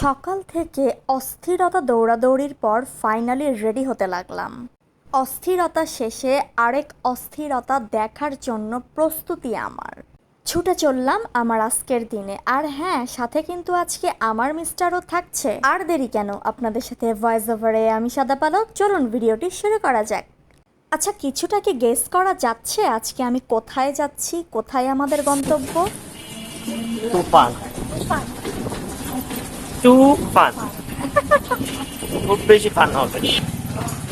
সকাল থেকে অস্থিরতা দৌড়াদৌড়ির পর ফাইনালি রেডি হতে লাগলাম। অস্থিরতা শেষে আরেক অস্থিরতা দেখার জন্য প্রস্তুতি আমার। ছুটে চললাম আমার আজকের দিনে। আর হ্যাঁ সাথে কিন্তু আজকে আমার মিস্টারও থাকছে। আর দেরি কেন? আপনাদের সাথে ভয়েস ওভারে আমি সাদা পালক। চলুন ভিডিওটি শুরু করা যাক। আচ্ছা কিছুটা কি গেস করা যাচ্ছে? আজকে আমি কোথায় যাচ্ছি? কোথায় আমাদের গন্তব্য? তুফান। তুফান খুব বেশি ফান হবে।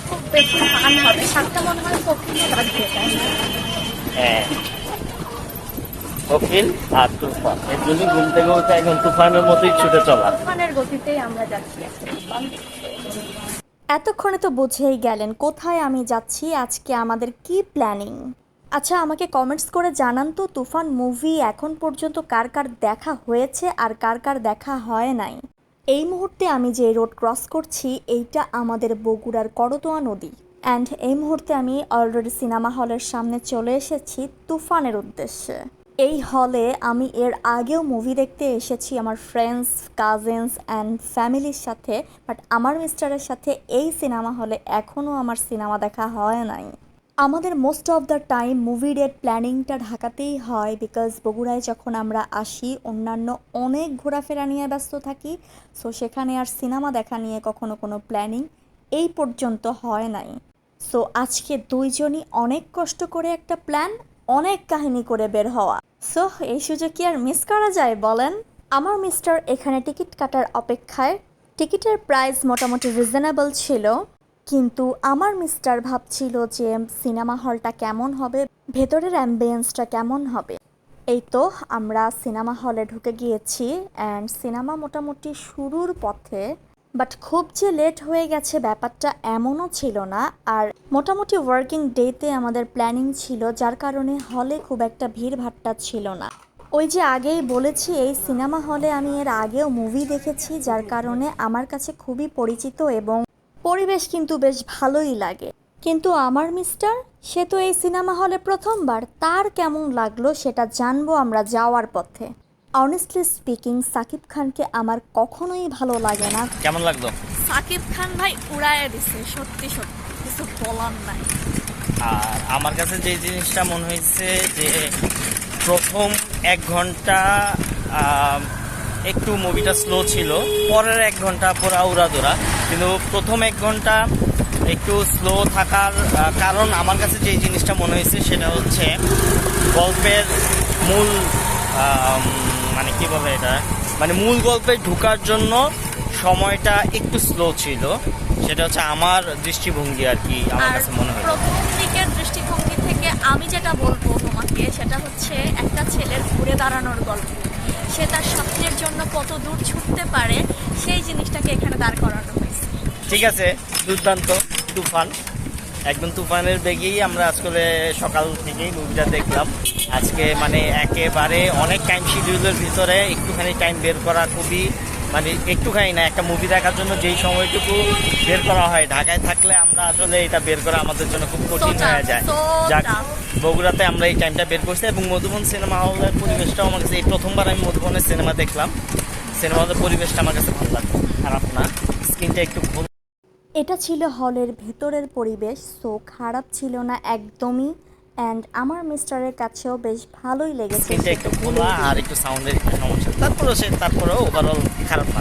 খুব বেশি ফান হবে। সাতটা মনে হয় লাগবে হ্যাঁ। আর তুফান। এর জন্য ঘুম থেকে উঠে এখন তুফানের মতোই ছুটে চলা। তুফানের গতিতেই আমরা যাচ্ছি এতক্ষণে তো বুঝেই গেলেন কোথায় আমি যাচ্ছি আজকে আমাদের কি প্ল্যানিং আচ্ছা আমাকে কমেন্টস করে জানান তো তুফান মুভি এখন পর্যন্ত কার কার দেখা হয়েছে আর কার কার দেখা হয় নাই। এই মুহূর্তে আমি যে রোড ক্রস করছি, এইটা আমাদের বগুড়ার করতোয়া নদী। অ্যান্ড এই মুহূর্তে আমি অলরেডি সিনেমা হলের সামনে চলে এসেছি তুফানের উদ্দেশ্যে। এই হলে আমি এর আগেও মুভি দেখতে এসেছি আমার ফ্রেন্ডস কাজিনস অ্যান্ড ফ্যামিলির সাথে বাট আমার মিস্টারের সাথে এই সিনেমা হলে এখনও আমার সিনেমা দেখা হয় নাই। আমাদের most of the time movie date প্ল্যানিংটা ঢাকাতেই হয় বিকজ বগুড়ায় যখন আমরা আসি, অন্যান্য অনেক ঘোরাফেরা নিয়ে ব্যস্ত থাকি সো সেখানে আর সিনেমা দেখা নিয়ে কখনো কোনো প্ল্যানিং এই পর্যন্ত হয় নাই। সো আজকে দুইজনই অনেক কষ্ট করে একটা প্ল্যান অনেক কাহিনী করে বের হওয়া। সো এই সুযোগ কি আর মিস করা যায়, বলেন। আমার মিস্টার এখানে টিকিট কাটার অপেক্ষায়, টিকিটের প্রাইস মোটামুটি রিজনেবল ছিল। কিন্তু আমার মিস্টার ভাবছিল যে সিনেমা হলটা কেমন হবে, ভেতরের অ্যাম্বিয়েন্সটা কেমন হবে। এই তো আমরা সিনেমা হলে ঢুকে গিয়েছি অ্যান্ড সিনেমা মোটামুটি শুরুর পথে বাট খুব যে লেট হয়ে গেছে ব্যাপারটা এমনও ছিল না আর মোটামুটি ওয়ার্কিং ডেতে আমাদের প্ল্যানিং ছিল, যার কারণে হলে খুব একটা ভিড় ভাট্টা ছিল না। ওই যে আগেই বলেছি, এই সিনেমা হলে আমি এর আগেও মুভি দেখেছি, যার কারণে আমার কাছে খুবই পরিচিত এবং পরিবেশ কিন্তু বেশ ভালোই লাগে। কিন্তু আমার মিস্টার সে তো এই সিনেমা হলে প্রথমবার তার কেমন লাগল সেটা জানব আমরা যাওয়ার পথে। অনেস্টলি স্পিকিং সাকিব খানকে আমার কখনোই ভালো লাগে না। কেমন লাগল? সাকিব খান ভাই উড়ায় দিছে সত্যি সত্যি কিছু বলার নাই। আর আমার কাছে যে জিনিসটা মনে হয়েছে যে প্রথম এক ঘণ্টা একটু মুভিটা স্লো ছিল। পরের এক ঘণ্টা পুরা উড়াদুরা। কিন্তু প্রথম এক ঘণ্টা একটু স্লো থাকার কারণ আমার কাছে যে জিনিসটা মনে হয়েছে সেটা হচ্ছে গল্পের মূল মানে কি বলে এটা? মানে মূল গল্পে ঢুকার জন্য সময়টা একটু স্লো ছিল। সেটা হচ্ছে আমার দৃষ্টিভঙ্গি আর কি আমার কাছে মনে হয় প্রথম দিকের দৃষ্টিভঙ্গি থেকে আমি যেটা বলব তোমাকে সেটা হচ্ছে একটা ছেলের ঘুরে দাঁড়ানোর গল্প। সে তার স্বপ্নের জন্য কত দূর ছুটতে পারে, সেই জিনিসটাকে এখানে দাঁড় করানো হয়েছে। ঠিক আছে, দুর্দান্ত, তুফান। একদম তুফানের বেগেই আমরা আজকে সকাল থেকেই মুভিটা দেখলাম। আজকে মানে একেবারে অনেক টাইম শিডিউলের ভিতরে একটুখানি টাইম বের করা খুবই মানে একটুখানি না একটা মুভি দেখার জন্য যেই সময়টুকু বের করা হয় ঢাকায় থাকলে আমরা আসলে এটা বের করা আমাদের জন্য খুব কঠিন হয়ে যায়। যাক বগুড়াতে আমরা এই টাইমটা বের করছি এবং মধুবন সিনেমা হলের পরিবেশটাও আমার কাছে এই প্রথমবার আমি মধুবনের সিনেমা দেখলাম। সিনেমা হলের পরিবেশটা আমার কাছে ভালো লাগল খারাপ না স্ক্রিনটা একটু এটা ছিল হলের ভেতরের পরিবেশ সো খারাপ ছিল না একদমই অ্যান্ড আমার মিস্টারের কাছেও বেশ ভালোই লেগেছে এটা একটু খোলা আর একটু সাউন্ডের একটু সমস্যা। তারপরেও সে তারপরেও ওভারঅল খারাপ না